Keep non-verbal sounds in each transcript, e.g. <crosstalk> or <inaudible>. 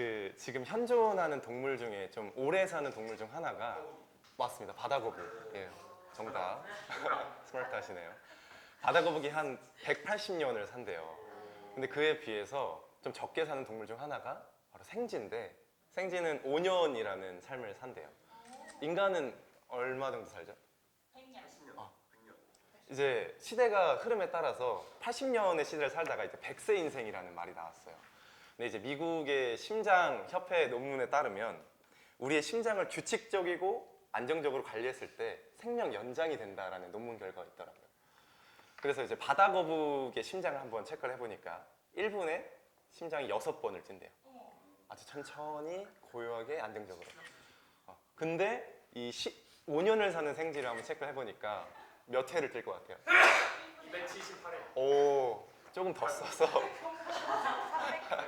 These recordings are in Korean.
그 지금 현존하는 동물 중에 좀 오래 사는 동물 중 하나가 맞습니다. 바다거북. 예, 정답. <laughs> 스마트 하시네요. 바다거북이 한 180년을 산대요. 근데 그에 비해서 좀 적게 사는 동물 중 하나가 바로 생쥐인데 생쥐는 5년이라는 삶을 산대요. 인간은 얼마 정도 살죠? 100년. 10년, 아. 100년. 이제 시대가 흐름에 따라서 80년의 시대를 살다가 이제 100세 인생이라는 말이 나왔어요. 근데 이제 미국의 심장 협회 논문에 따르면 우리의 심장을 규칙적이고 안정적으로 관리했을 때 생명 연장이 된다라는 논문 결과가 있더라고요. 그래서 이제 바다 거북의 심장을 한번 체크를 해보니까 1분에 심장이 6번을 뛴대요. 아주 천천히 고요하게 안정적으로. 어, 근데 이 5년을 사는 생쥐를 한번 체크를 해보니까 몇 회를 뛸 것 같아요? 278회. 오 조금 더 써서 어. <laughs> 850회.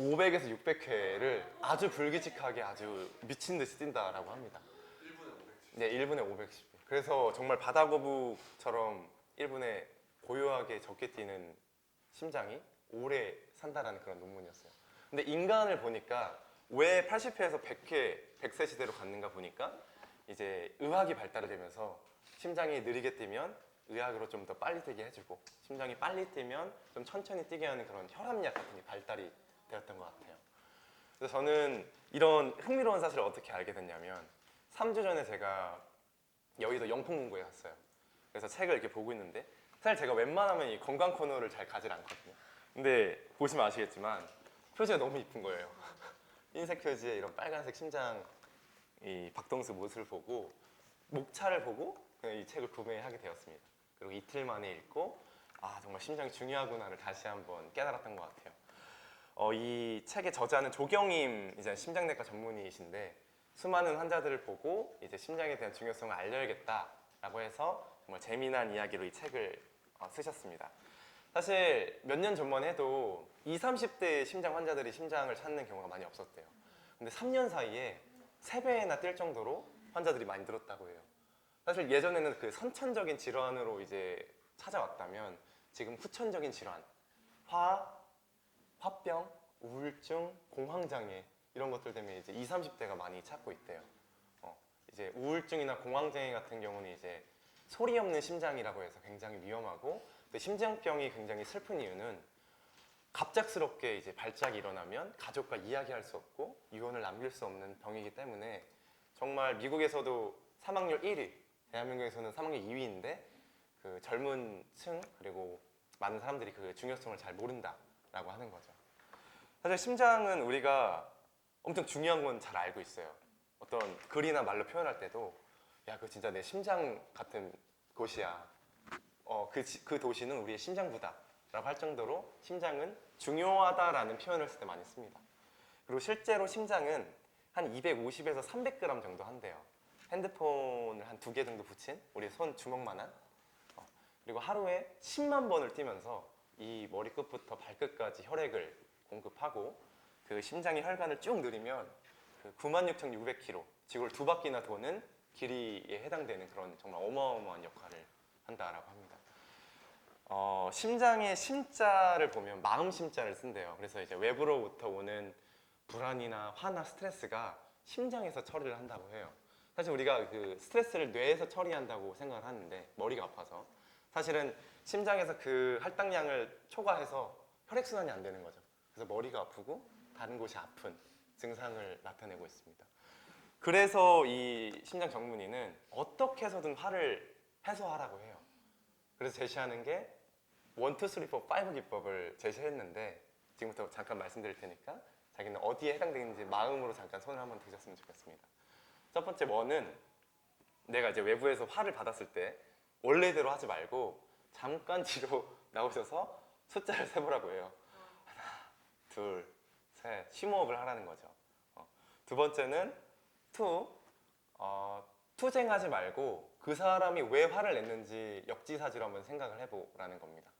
500에서 600회를 아주 불규칙하게 아주 미친 듯이 뛴다라고 합니다. 1분에 500회. 네, 1분에 510회. 그래서 정말 바다 거북처럼 1분에 고요하게 적게 뛰는 심장이 오래 산다라는 그런 논문이었어요. 근데 인간을 보니까 왜 80회에서 100회, 100세 시대로 갔는가 보니까 이제 의학이 발달을 되면서 심장이 느리게 뛰면 의학으로 좀 더 빨리 뛰게 해주고 심장이 빨리 뛰면 좀 천천히 뛰게 하는 그런 혈압약 같은 게 발달이 되었던 것 같아요. 그래서 저는 이런 흥미로운 사실을 어떻게 알게 됐냐면 3주 전에 제가 여의도 영풍문고에 갔어요. 그래서 책을 이렇게 보고 있는데 사실 제가 웬만하면 이 건강 코너를 잘 가질 않거든요. 근데 보시면 아시겠지만 표지가 너무 이쁜 거예요. <laughs> 흰색 표지에 이런 빨간색 심장 이 박동수 모습을 보고 목차를 보고 그냥 이 책을 구매하게 되었습니다. 그리고 이틀 만에 읽고 아 정말 심장이 중요하구나를 다시 한번 깨달았던 것 같아요. 어, 이 책의 저자는 조경임 이제 심장내과 전문의이신데 수많은 환자들을 보고 이제 심장에 대한 중요성을 알려야겠다라고 해서 정말 재미난 이야기로 이 책을 어, 쓰셨습니다. 사실 몇 년 전만 해도 20, 30대 심장 환자들이 심장을 찾는 경우가 많이 없었대요. 근데 3년 사이에 3배나 뛸 정도로 환자들이 많이 늘었다고 해요. 사실 예전에는 그 선천적인 질환으로 이제 찾아왔다면 지금 후천적인 질환, 화, 화병, 우울증, 공황장애 이런 것들 때문에 이제 20, 30대가 많이 찾고 있대요. 어, 이제 우울증이나 공황장애 같은 경우는 이제 소리 없는 심장이라고 해서 굉장히 위험하고 그 심장병이 굉장히 슬픈 이유는 갑작스럽게 이제 발작이 일어나면 가족과 이야기할 수 없고 유언을 남길 수 없는 병이기 때문에 정말 미국에서도 사망률 1위, 대한민국에서는 사망률 2위인데 그 젊은 층 그리고 많은 사람들이 그 중요성을 잘 모른다 라고 하는 거죠. 사실 심장은 우리가 엄청 중요한 건 잘 알고 있어요. 어떤 글이나 말로 표현할 때도 야, 그 진짜 내 심장 같은 곳이야. 어, 그, 지- 그 도시는 우리의 심장부다. 라고 할 정도로 심장은 중요하다라는 표현을 쓸 때 많이 씁니다. 그리고 실제로 심장은 한 250에서 300g 정도 한대요. 핸드폰을 한 두 개 정도 붙인 우리 손 주먹만한 어, 그리고 하루에 10만 번을 뛰면서 이 머리끝부터 발끝까지 혈액을 공급하고 그 심장의 혈관을 쭉 누리면 그 96,600km 지구를 두 바퀴나 도는 길이에 해당되는 그런 정말 어마어마한 역할을 한다라고 합니다. 어, 심장의 심자를 보면 마음 심자를 쓴대요. 그래서 이제 외부로부터 오는 불안이나 화나 스트레스가 심장에서 처리를 한다고 해요. 사실 우리가 그 스트레스를 뇌에서 처리한다고 생각을 하는데 머리가 아파서 사실은 심장에서 그 할당량을 초과해서 혈액순환이 안 되는 거죠. 그래서 머리가 아프고 다른 곳이 아픈 증상을 나타내고 있습니다. 그래서 이 심장 전문의는 어떻게 해서든 화를 해소하라고 해요. 그래서 제시하는 게 1, 2, 3, 4, 5 기법을 제시했는데 지금부터 잠깐 말씀드릴 테니까 자기는 어디에 해당되는지 마음으로 잠깐 손을 한번 드셨으면 좋겠습니다. 첫 번째 원은 내가 이제 외부에서 화를 받았을 때 원래대로 하지 말고 잠깐 <laughs> 뒤로 나오셔서 숫자를 세보라고 해요. 하나, 둘, 셋. 심호흡을 하라는 거죠. 어. 두 번째는 투, 어, 투쟁하지 말고 그 사람이 왜 화를 냈는지 역지사지로 한번 생각을 해보라는 겁니다.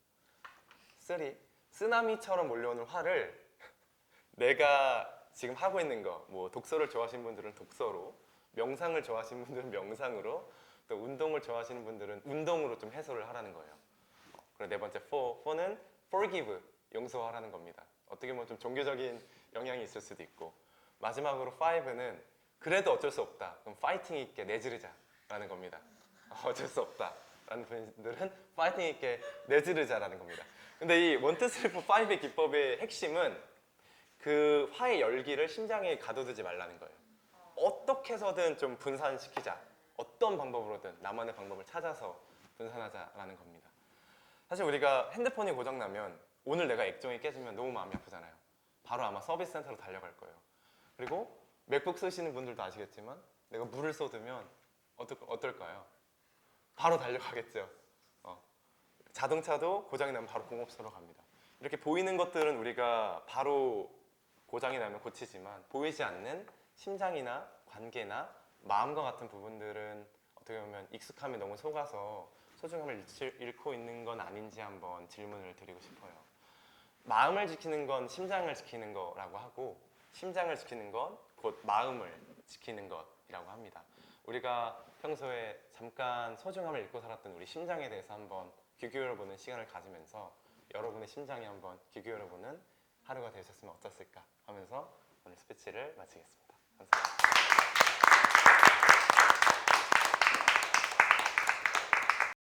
쓰리, 쓰나미처럼 몰려오는 화를 <laughs> 내가 지금 하고 있는 거, 뭐 독서를 좋아하시는 분들은 독서로, 명상을 좋아하시는 분들은 명상으로, 또 운동을 좋아하시는 분들은 운동으로 좀 해소를 하라는 거예요. 그리고 네 번째, four, four는 forgive, 용서하라는 겁니다. 어떻게 보면 좀 종교적인 영향이 있을 수도 있고 마지막으로 5는 그래도 어쩔 수 없다. 그럼 파이팅 있게 내지르자라는 겁니다. <laughs> 어쩔 수 없다 라는 분들은 파이팅 있게 내지르자라는 겁니다. 근데 이 원트 슬리프 5의 기법의 핵심은 그 화의 열기를 심장에 가둬두지 말라는 거예요. 어떻게 해서든 좀 분산시키자. 어떤 방법으로든 나만의 방법을 찾아서 분산하자라는 겁니다. 사실 우리가 핸드폰이 고장나면 오늘 내가 액정이 깨지면 너무 마음이 아프잖아요. 바로 아마 서비스 센터로 달려갈 거예요. 그리고 맥북 쓰시는 분들도 아시겠지만 내가 물을 쏟으면 어떨, 어떨까요? 바로 달려가겠죠. 어. 자동차도 고장이 나면 바로 공업소로 갑니다. 이렇게 보이는 것들은 우리가 바로 고장이 나면 고치지만 보이지 않는 심장이나 관계나 마음과 같은 부분들은 어떻게 보면 익숙함에 너무 속아서 소중함을 잃고 있는 건 아닌지 한번 질문을 드리고 싶어요. 마음을 지키는 건 심장을 지키는 거라고 하고 심장을 지키는 건 곧 마음을 지키는 것이라고 합니다. 우리가 평소에 잠깐 소중함을 잃고 살았던 우리 심장에 대해서 한번 귀 기울여보는 시간을 가지면서 여러분의 심장에 한번 귀 기울여보는 하루가 되셨으면 어땠을까 하면서 오늘 스피치를 마치겠습니다. 감사합니다.